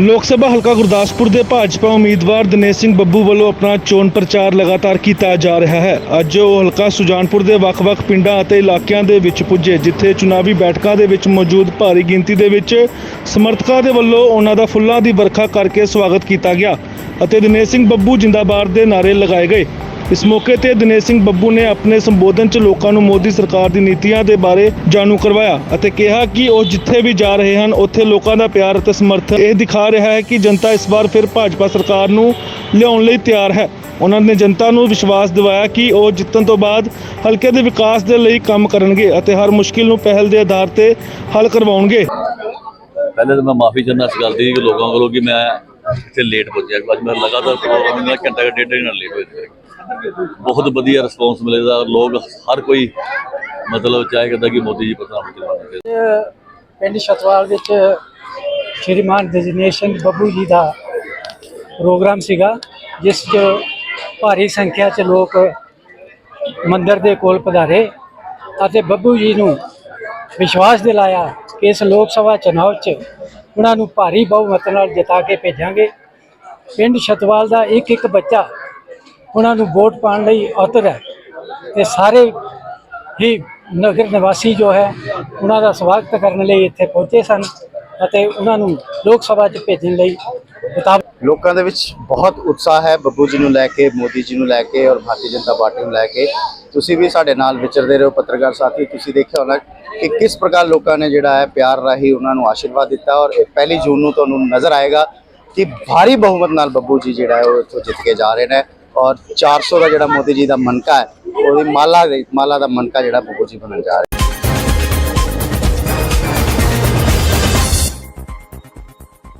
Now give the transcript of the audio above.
ਲੋਕ ਸਭਾ ਹਲਕਾ ਗੁਰਦਾਸਪੁਰ ਦੇ ਭਾਜਪਾ ਉਮੀਦਵਾਰ ਦਿਨੇਸ਼ ਸਿੰਘ ਬੱਬੂ ਵੱਲੋਂ ਆਪਣਾ ਚੋਣ ਪ੍ਰਚਾਰ ਲਗਾਤਾਰ ਕੀਤਾ ਜਾ ਰਿਹਾ ਹੈ। ਅੱਜ ਉਹ ਹਲਕਾ ਸੁਜਾਨਪੁਰ ਦੇ ਵੱਖ-ਵੱਖ ਪਿੰਡਾਂ ਅਤੇ ਇਲਾਕਿਆਂ ਦੇ ਵਿੱਚ ਪੁੱਜੇ, ਜਿੱਥੇ ਚੁਣਾਵੀ ਬੈਠਕਾਂ ਦੇ ਵਿੱਚ ਮੌਜੂਦ ਭਾਰੀ ਗਿਣਤੀ ਦੇ ਵਿੱਚ ਸਮਰਥਕਾਂ ਦੇ ਵੱਲੋਂ ਉਹਨਾਂ ਦਾ ਫੁੱਲਾਂ ਦੀ ਵਰਖਾ ਕਰਕੇ ਸਵਾਗਤ ਕੀਤਾ ਗਿਆ ਅਤੇ ਦਿਨੇਸ਼ ਸਿੰਘ ਬੱਬੂ ਜਿੰਦਾਬਾਦ ਦੇ ਨਾਅਰੇ ਲਗਾਏ ਗਏ। ਇਸ ਮੌਕੇ ਤੇ ਦਿਨੇਸ਼ ਸਿੰਘ ਬੱਬੂ ਨੇ ਆਪਣੇ ਸੰਬੋਧਨ 'ਚ ਲੋਕਾਂ ਨੂੰ ਮੋਦੀ ਸਰਕਾਰ ਦੀ ਨੀਤੀਆਂ ਦੇ ਬਾਰੇ ਜਾਣੂ ਕਰਵਾਇਆ ਅਤੇ ਕਿਹਾ ਕਿ ਉਹ ਜਿੱਥੇ ਵੀ ਜਾ ਰਹੇ ਹਨ, ਉੱਥੇ ਲੋਕਾਂ ਦਾ ਪਿਆਰ ਅਤੇ ਸਮਰਥਨ ਇਹ ਦਿਖਾ ਰਿਹਾ ਹੈ ਕਿ ਜਨਤਾ ਇਸ ਵਾਰ ਫਿਰ ਭਾਜਪਾ ਸਰਕਾਰ ਨੂੰ ਲਿਆਉਣ ਲਈ ਤਿਆਰ ਹੈ। ਉਹਨਾਂ ਨੇ ਜਨਤਾ ਨੂੰ ਵਿਸ਼ਵਾਸ ਦਿਵਾਇਆ ਕਿ ਉਹ ਜਿੱਤਣ ਤੋਂ ਬਾਅਦ ਹਲਕੇ ਦੇ ਵਿਕਾਸ ਦੇ ਲਈ ਕੰਮ ਕਰਨਗੇ ਅਤੇ ਹਰ ਮੁਸ਼ਕਿਲ ਨੂੰ ਪਹਿਲ ਦੇ ਆਧਾਰ ਤੇ ਹੱਲ ਕਰਵਾਉਣਗੇ। ਪਹਿਲੇ ਤਾਂ ਮੈਂ ਮਾਫੀ ਚਾਹੁੰਦਾ ਇਸ ਗੱਲ ਦੀ ਕਿ ਲੋਕਾਂ ਕੋਲੋਂ ਕਿ ਮੈਂ ਇੱਥੇ ਲੇਟ ਪਹੁੰਚਿਆ ਅੱਜ ਮੈਂ ਲਗਾਤਾਰ ਪ੍ਰੋਗਰਾਮ ਦਾ ਘੰਟਾ ਕੁ ਡੇਢ ਨਾਲ ਲੇਟ ਹੋਇਆ ਬਹੁਤ ਵਧੀਆ ਰਿਸਪੌਂਸ ਮਿਲੇਗਾ। ਲੋਕ ਹਰ ਕੋਈ ਮਤਲਬ ਚਾਹੇ ਕਰਦਾ ਕਿ ਮੋਦੀ ਜੀ ਪ੍ਰਧਾਨ ਮੰਤਰੀ ਬਣਨ ਪਿੰਡ ਛਤਵਾਲ ਵਿੱਚ ਸ਼੍ਰੀਮਾਨ ਦਿਨੇਸ਼ ਸਿੰਘ ਬੱਬੂ ਜੀ ਦਾ ਪ੍ਰੋਗਰਾਮ ਸੀਗਾ, ਜਿਸ 'ਚ ਭਾਰੀ ਸੰਖਿਆ 'ਚ ਲੋਕ ਮੰਦਰ ਦੇ ਕੋਲ ਪਧਾਰੇ ਅਤੇ ਬੱਬੂ ਜੀ ਨੂੰ ਵਿਸ਼ਵਾਸ ਦਿਲਾਇਆ ਕਿ ਇਸ ਲੋਕ ਸਭਾ ਚੁਣਾਵ 'ਚ ਉਹਨਾਂ ਨੂੰ ਭਾਰੀ ਬਹੁਮਤ ਨਾਲ ਜਿਤਾ ਕੇ ਭੇਜਾਂਗੇ। ਪਿੰਡ ਛਤਵਾਲ ਦਾ ਇੱਕ ਇੱਕ ਬੱਚਾ ਉਹਨਾਂ ਨੂੰ ਵੋਟ ਪਾਉਣ ਲਈ ਉਤਰ ਹੈ ਤੇ ਸਾਰੇ ਹੀ ਨਗਰ ਨਿਵਾਸੀ ਜੋ ਹੈ ਉਹਨਾਂ ਦਾ ਸਵਾਗਤ ਕਰਨ ਲਈ ਇੱਥੇ ਪਹੁੰਚੇ ਸਨ ਅਤੇ ਉਹਨਾਂ ਨੂੰ ਲੋਕ ਸਭਾ 'ਚ ਭੇਜਣ ਲਈ ਕਿਤਾਬ ਲੋਕਾਂ ਦੇ ਵਿੱਚ ਬਹੁਤ ਉਤਸ਼ਾਹ ਹੈ ਬੱਬੂ ਜੀ ਨੂੰ ਲੈ ਕੇ, ਮੋਦੀ ਜੀ ਨੂੰ ਲੈ ਕੇ ਔਰ ਭਾਰਤੀ ਜਨਤਾ ਪਾਰਟੀ ਨੂੰ ਲੈ ਕੇ। ਤੁਸੀਂ ਵੀ ਸਾਡੇ ਨਾਲ ਵਿਚਰਦੇ ਰਹੋ ਪੱਤਰਕਾਰ ਸਾਥੀ, ਤੁਸੀਂ ਦੇਖਿਆ ਹੋਣਾ ਕਿ ਕਿਸ ਪ੍ਰਕਾਰ ਲੋਕਾਂ ਨੇ ਜਿਹੜਾ ਹੈ ਪਿਆਰ ਰਾਹੀਂ ਉਹਨਾਂ ਨੂੰ ਆਸ਼ੀਰਵਾਦ ਦਿੱਤਾ ਔਰ ਇਹ ਪਹਿਲੀ ਜੂਨ ਨੂੰ ਤੁਹਾਨੂੰ ਨਜ਼ਰ ਆਏਗਾ ਕਿ ਭਾਰੀ ਬਹੁਮਤ ਨਾਲ ਬੱਬੂ ਜੀ ਜਿਹੜਾ ਹੈ ਉਹ ਇੱਥੋਂ ਜਿੱਤ ਕੇ ਜਾ ਰਹੇ ਨੇ। ਔਰ 400 ਦਾ ਜਿਹੜਾ ਮੋਦੀ ਜੀ ਦਾ ਮਨਕਾ ਹੈ, ਉਹਦੀ ਮਾਲਾ ਮਾਲਾ ਦਾ ਮਨਕਾ ਜਿਹੜਾ ਬੱਬੂ ਜੀ ਬਣਨ ਜਾ ਰਿਹਾ